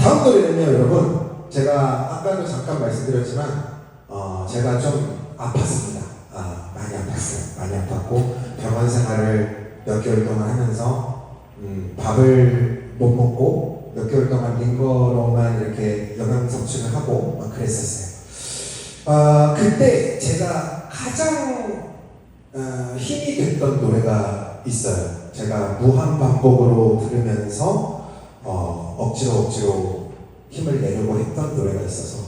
다음 노래는요, 여러분. 제가 아까도 잠깐 말씀드렸지만, 어, 제가 좀 아팠습니다. 아, 많이 아팠어요. 많이 아팠고, 병원 생활을 몇 개월 동안 하면서, 음, 밥을 못 먹고, 몇 개월 동안 링거로만 이렇게 영양 섭취를 하고, 막 그랬었어요. 아, 그때 제가 가장 어, 힘이 됐던 노래가 있어요. 제가 무한 반복으로 들으면서 어, 억지로 억지로 힘을 내려고 했던 노래가 있어서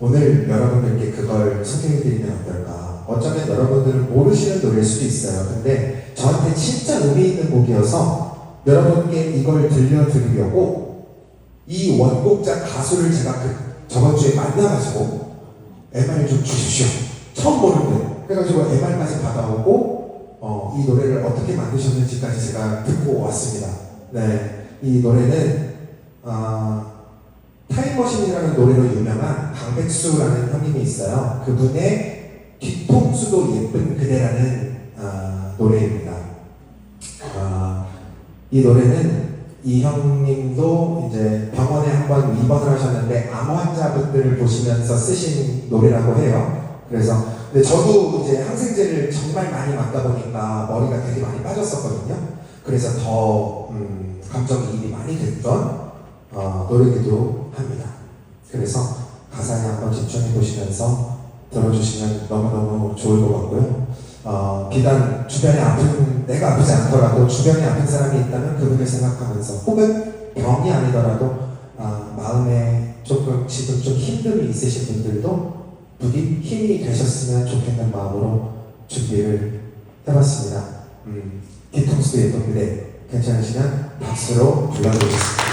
오늘 여러분들께 그걸 소개해드리면 어떨까. 어쩌면 여러분들은 모르시는 노래일 수도 있어요. 근데 저한테 진짜 의미 있는 곡이어서 여러분께 이걸 들려드리려고 이 원곡자 가수를 제가 그 저번 주에 만나가지고 MR 좀 주십시오. 처음 보는데. 그래가지고 MR까지 받아오고, 어, 이 노래를 어떻게 만드셨는지까지 제가 듣고 왔습니다. 네. 이 노래는, 어, 타임머신이라는 노래로 유명한 강백수라는 형님이 있어요. 그분의 뒤통수도 예쁜 그대라는 어, 노래입니다. 어, 이 노래는 이 형님도 이제 병원에 한 번 입원을 하셨는데 암 환자분들을 보시면서 쓰신 노래라고 해요. 그래서 근데 저도 이제 항생제를 정말 많이 맞다 보니까 머리가 되게 많이 빠졌었거든요. 그래서 더 음, 감정이입이 많이 됐던 어, 노래기도 합니다. 그래서 가사에 한번 집중해 보시면서 들어주시면 너무너무 좋을 것 같고요. 어, 비단 주변에 아픈 내가 아프지 않더라도 주변에 아픈 사람이 있다면 그분을 생각하면서 혹은 병이 아니더라도 아, 마음에 조금 지금 좀 힘듦이 있으신 분들도 부디 힘이 되셨으면 좋겠는 마음으로 준비를 해봤습니다. 음, 뒤통수도 예쁜데 괜찮으시면 박수로 불러드리겠습니다.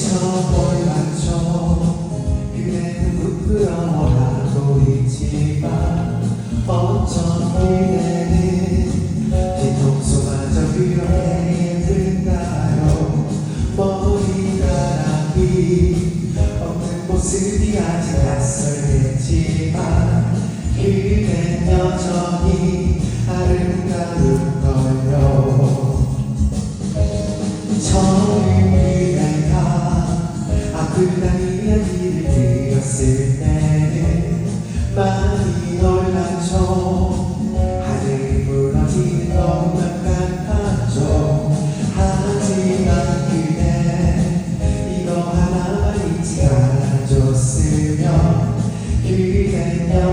It's all for life. 않아줬으면 그댄 여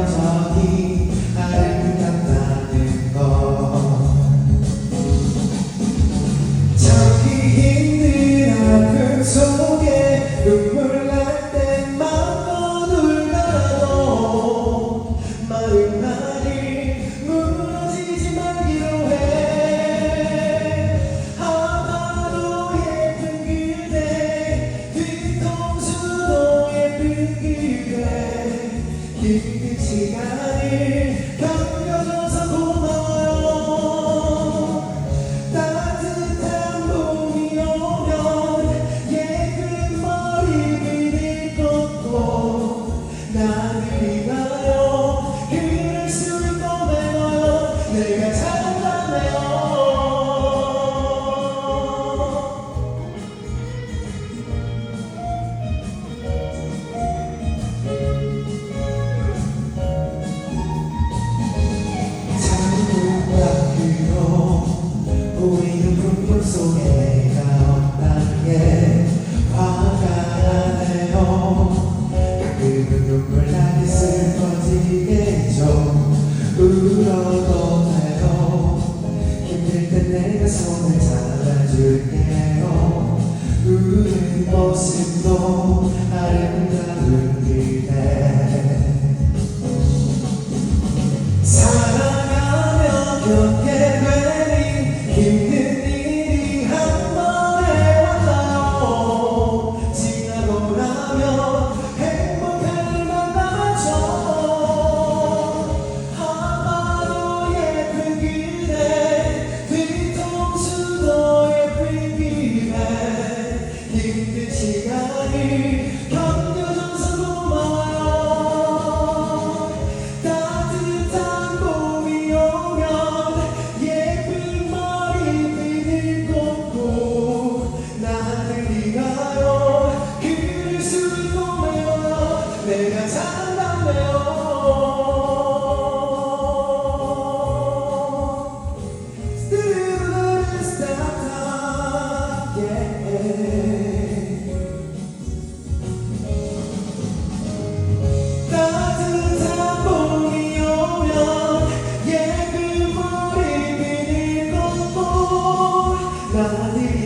you. Vale